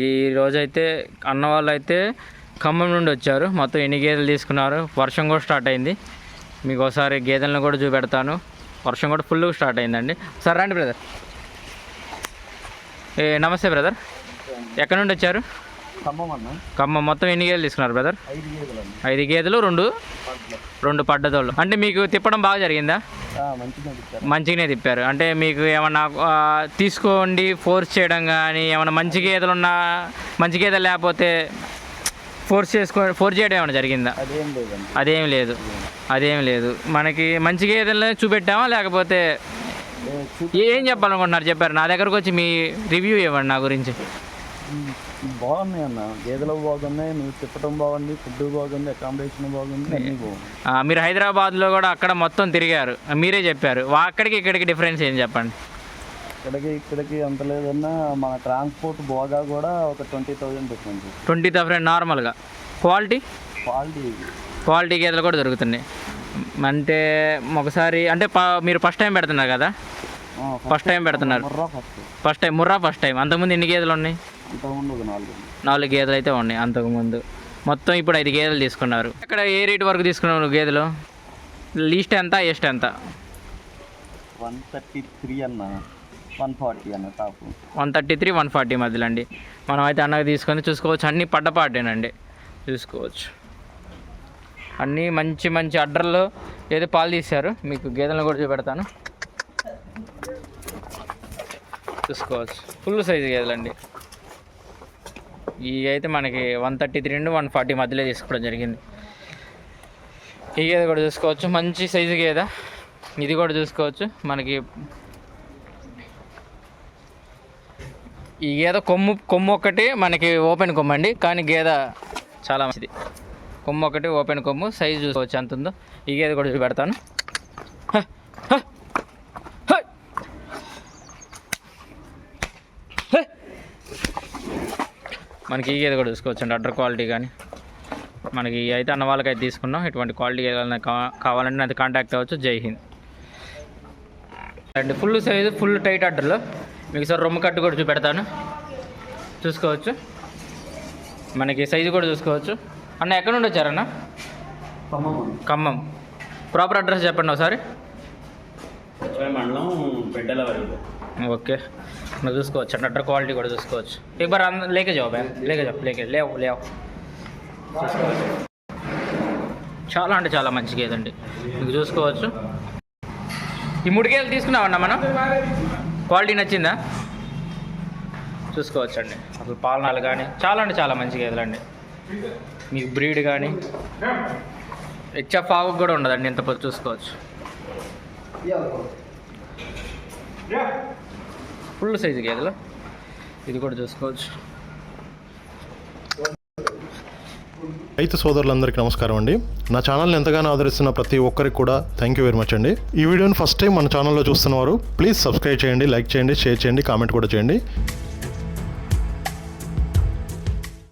ఈ రోజైతే అన్న వాళ్ళు అయితే ఖమ్మం నుండి వచ్చారు. మొత్తం ఎన్ని గేదెలు తీసుకున్నారు? వర్షం కూడా స్టార్ట్ అయింది. మీకు ఒకసారి గేదెలను కూడా చూపెడతాను. వర్షం కూడా ఫుల్ స్టార్ట్ అయిందండి. సార్ రండి బ్రదర్. ఏ నమస్తే బ్రదర్. ఎక్కడి నుండి వచ్చారు? ఖమ్మం ఖమ్మం మొత్తం ఎన్ని గేదెలు తీసుకున్నారు బ్రదర్ ఐదు గేదెలు రెండు? రెండు పడ్డదోళ్ళు. అంటే మీకు తిప్పడం బాగా జరిగిందా? మంచిగానే తిప్పారు. అంటే మీకు ఏమన్నా తీసుకోండి ఫోర్స్ చేయడం కానీ ఏమన్నా మంచి గేదెలు ఉన్నా మంచి గేదెలు లేకపోతే ఫోర్స్ చేసుకో ఫోర్స్ చేయడం ఏమైనా జరిగిందా? అదేం లేదు. అదేం లేదు. మనకి మంచి గేదెలు చూపెట్టామా లేకపోతే ఏ, చెప్పాలనుకుంటున్నారు? చెప్పారు. నా దగ్గరకు వచ్చి మీ రివ్యూ ఇవ్వండి నా గురించి. బాగున్నాయి అన్న. గేదెలు బాగున్నాయి నువ్వు తిప్పడం బాగుంది ఫుడ్ బాగుంది అకామిడేషన్ బాగుంది అన్నీ బాగుంది మీరు హైదరాబాద్లో కూడా అక్కడ మొత్తం తిరిగారు. మీరే చెప్పారు. వా- అక్కడికి ఇక్కడికి డిఫరెన్స్ ఏం చెప్పండి? ఇక్కడికి ఇక్కడికి అంత లేదన్నా మన ట్రాన్స్పోర్ట్ బాగా కూడా ఒక twenty thousand difference twenty thousand నార్మల్గా. క్వాలిటీ? క్వాలిటీ. క్వాలిటీ గేదెలు కూడా దొరుకుతున్నాయి. అంటే ఒకసారి అంటే మీరు ఫస్ట్ టైం పెడుతున్నారు కదా? ఫస్ట్ టైం పెడుతున్నారు. First time Murrah first time అంతకుముందు ఎన్ని గేదెలు ఉన్నాయి? నాలుగు. గేదెలు అయితే ఉన్నాయి అంతకుముందు మొత్తం ఇప్పుడు ఐదు గేదెలు తీసుకున్నారు. ఇక్కడ ఏ రేట్ వరకు తీసుకున్నారు నువ్వు గేదెలు? లీస్ట్ ఎంత ఎస్ట్ ఎంత? వన్ థర్టీ త్రీ అన్న వన్ ఫార్టీ అన్న top. One thirty three one forty మధ్యలో అండి మనం అయితే అన్నకి తీసుకొని చూసుకోవచ్చు. అన్నీ పడ్డపాటేనండి చూసుకోవచ్చు. అన్నీ మంచి మంచి అడ్డర్లు ఏదో పాలు తీశారు. మీకు గేదెలను కూడా చూపెడతాను. చూసుకోవచ్చు. ఫుల్ సైజు గేదెలండి. ఇవి అయితే మనకి వన్ థర్టీ త్రీ నుండి వన్ ఫార్టీ మధ్యలో తీసుకోవడం జరిగింది. ఈ గేదె కూడా చూసుకోవచ్చు. మంచి సైజు గేదె. ఇది కూడా చూసుకోవచ్చు. మనకి ఈ గేదె కొమ్ము కొమ్ము ఒక్కటి మనకి ఓపెన్ కొమ్ము అండి. కానీ గేద చాలా మంచిది. కొమ్ము ఒకటి ఓపెన్ కొమ్ము. సైజు చూసుకోవచ్చు. ఎంత ఉందో. ఈ గేదె కూడా చూపెడతాను మనకి ఈ గేదె కూడా చూసుకోవచ్చు అండి అడ్డర్ క్వాలిటీ కానీ మనకి అయితే అన్న వాళ్ళకైతే తీసుకున్నాం. ఇటువంటి క్వాలిటీ ఏదైనా కావాలంటే నాది కాంటాక్ట్ అవ్వచ్చు. జై హింద్. అండి ఫుల్ సైజు ఫుల్ టైట్ అడ్డర్లో మీకు సార్ రొమ్ము కట్టు కూడా చూపెడతాను. చూసుకోవచ్చు. మనకి సైజు కూడా చూసుకోవచ్చు. అన్న ఎక్కడ నుండి వచ్చారన్న? ఖమ్మం ఖమ్మం. ప్రాపర్ అడ్రస్ చెప్పండి ఒకసారి. మండలం ఓకే. మనం చూసుకోవచ్చు అండి అడ్డర్ క్వాలిటీ కూడా చూసుకోవచ్చు एक बार अंदर लेके जाओ भैया लेके जाओ लेके ले आओ ले आओ చూసుకోవచ్చు చాలా అంటే చాలా మంచి గేదండి మీకు చూసుకోవచ్చు ఈ మూడు గేదెలు తీసుకున్నామన్నా మనం క్వాలిటీ నచ్చిందా చూసుకోవచ్చు అండి అసలు పాలనాలు కానీ చాలా అంటే చాలా మంచి గేదెలు అండి మీకు బ్రీడ్ కానీ హెచ్ఎఫ్ ఆవు కూడా ఉండదండి ఇంత పొద్దు చూసుకోవచ్చు ఫుల్ సైజు గేదెలు ఇది కూడా చూసుకోవచ్చు. రైతు సోదరులందరికీ నమస్కారం అండి. నా ఛానల్ని ఎంతగానో ఆదరిస్తున్న ప్రతి ఒక్కరికి కూడా థ్యాంక్ యూ వెరీ మచ్ అండి. ఈ వీడియోని ఫస్ట్ టైం మన ఛానల్లో చూస్తున్నవారు ప్లీజ్ సబ్స్క్రైబ్ చేయండి లైక్ చేయండి షేర్ చేయండి కామెంట్ కూడా చేయండి.